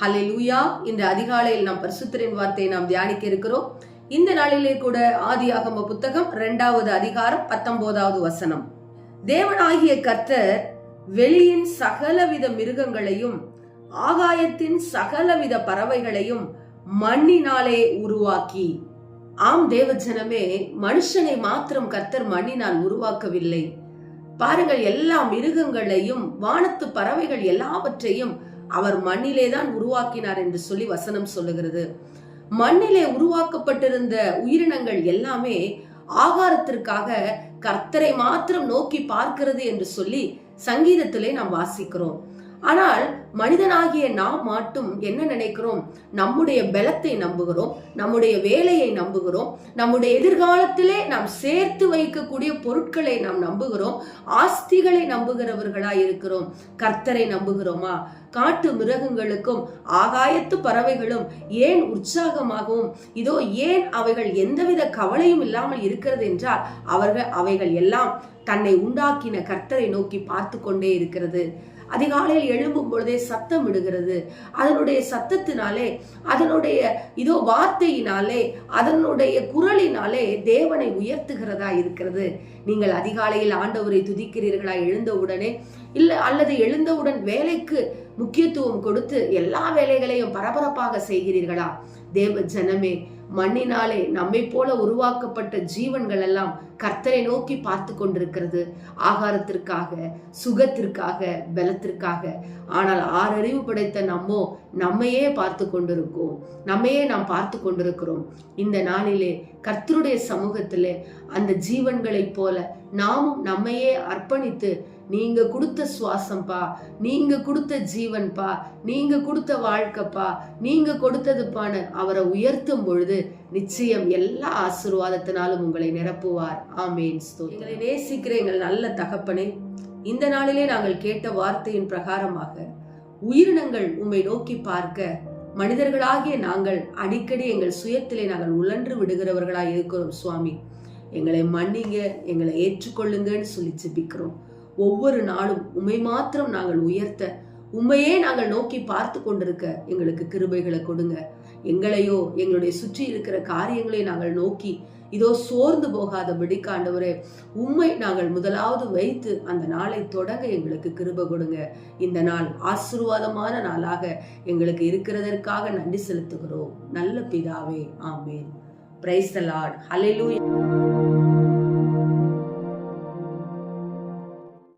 ஹலே லூயா இந்த அதிகாலையில் நாம் பரிசுத்தரின் வார்த்தையை நாம் தியானிக்க இருக்கிறோம். இந்த நாளிலே கூட ஆதியாகம புத்தகம் இரண்டாவது அதிகாரம் பத்தொன்பதாவது வசனம். தேவனாகிய கர்த்தர் வெளியின் சகலவித மிருகங்களையும் ஆகாயத்தின் சகலவித பறவைகளையும் மண்ணினாலே உருவாக்கி. ஆம் தேவ ஜனமே மனுஷனை மாத்திரம் கர்த்தர் மண்ணினால் உருவாக்கவில்லை. பாருங்கள் எல்லா மிருகங்களையும் வானத்து பறவைகள் எல்லாவற்றையும் அவர் மண்ணிலே தான் உருவாக்கினார் என்று சொல்லி வசனம் சொல்லுகிறது. மண்ணிலே உருவாக்கப்பட்டிருந்த உயிரினங்கள் எல்லாமே ஆகாரத்திற்காக கர்த்தரை மாத்திரம் நோக்கி பார்க்கிறது என்று சொல்லி சங்கீதத்திலே நாம் வாசிக்கிறோம். ஆனால் மனிதனாகிய நாம் மாட்டும் என்ன நினைக்கிறோம்? நம்முடைய பலத்தை நம்புகிறோம் நம்முடைய வேலையை நம்புகிறோம் நம்முடைய எதிர்காலத்திலே நாம் சேர்த்து வைக்கக்கூடிய பொருட்களை நாம் நம்புகிறோம் ஆஸ்திகளை நம்புகிறவர்களாய் இருக்கிறோம் கர்த்தரை நம்புகிறோமா? காட்டு மிருகங்களுக்கும் ஆகாயத்து பறவைகளும் ஏன் உற்சாகமாகவும் இதோ ஏன் அவைகள் எந்தவித கவலையும் இல்லாமல் இருக்கிறது என்றால் அவர்கள் அவைகள் எல்லாம் தன்னை உண்டாக்கின கர்த்தரை நோக்கி பார்த்து கொண்டே இருக்கிறது. அதிகாலையில் எழும்பும் பொழுதே சத்தம் விடுகிறது. அதனுடைய சத்தத்தினாலே அதனுடைய இதோ வார்த்தையினாலே அதனுடைய குரலினாலே தேவனை உயர்த்துகிறதா இருக்கிறது. நீங்கள் அதிகாலையில் ஆண்டவரை துதிக்கிறீர்களா எழுந்தவுடனே இல்லை அல்லது எழுந்தவுடன் வேலைக்கு முக்கியத்துவம் கொடுத்து எல்லா வேலைகளையும் பரபரப்பாக செய்கிறீர்களா? தேவ ஜனமே மண்ணினாலே நம்மை போல உருவாக்கப்பட்ட ஜீவன்கள் எல்லாம் கர்த்தரை நோக்கி பார்த்து கொண்டிருக்கிறது. ஆகாரத்திற்காக சுகத்திற்காக பலத்திற்காக. ஆனால் ஆறறிவு படைத்த நம்மோ நம்மையே பார்த்து கொண்டிருக்கோம். நம்மையே நாம் பார்த்து கொண்டிருக்கிறோம். இந்த நாளிலே கர்த்தருடைய சமூகத்திலே அந்த ஜீவன்களைப் போல நாமும் நம்மையே அர்ப்பணித்து நீங்க கொடுத்த சுவாசம்பா நீங்க கொடுத்த ஜீவன்பா நீங்க கொடுத்த வாழ்க்கைப்பா நீங்க கொடுத்ததுப்பான அவரை உயர்த்தும் பொழுது நிச்சயம் எல்லா ஆசீர்வாதத்தினாலும் உங்களை நிரப்புவார். ஆமேன். எங்களை நேசிக்கிற எங்கள் நல்ல தகப்பனே இந்த நாளிலே நாங்கள் கேட்ட வார்த்தையின் பிரகாரமாக உயிரினங்கள் உம்மை நோக்கி பார்க்க மனிதர்களாகிய நாங்கள் அடிக்கடி எங்கள் சுயத்திலே நாங்கள் உழன்று விடுகிறவர்களாக இருக்கிறோம் சுவாமி. எங்களை மன்னிங்க எங்களை ஏற்றுக்கொள்ளுங்கன்னு சொல்லி ஜெபிக்கிறோம். ஒவ்வொரு நாளும் உம்மை மாத்திரம் நாங்கள் உயர்த்த உண்மையே நாங்கள் நோக்கி பார்த்து கொண்டிருக்க எங்களுக்கு கிருபைகளை கொடுங்க. எங்களையோ எங்களுடைய சுற்றி இருக்கிற காரியங்களை நாங்கள் நோக்கி இதோ சோர்ந்து போகாத விடிக்காண்டவரே உண்மை நாங்கள் முதலாவது வைத்து அந்த நாளை தொடங்க எங்களுக்கு கிருபை கொடுங்க. இந்த நாள் ஆசீர்வாதமான நாளாக எங்களுக்கு இருக்கிறதற்காக நன்றி செலுத்துகிறோம். நல்ல பிதாவே ஆமேன். Praise the Lord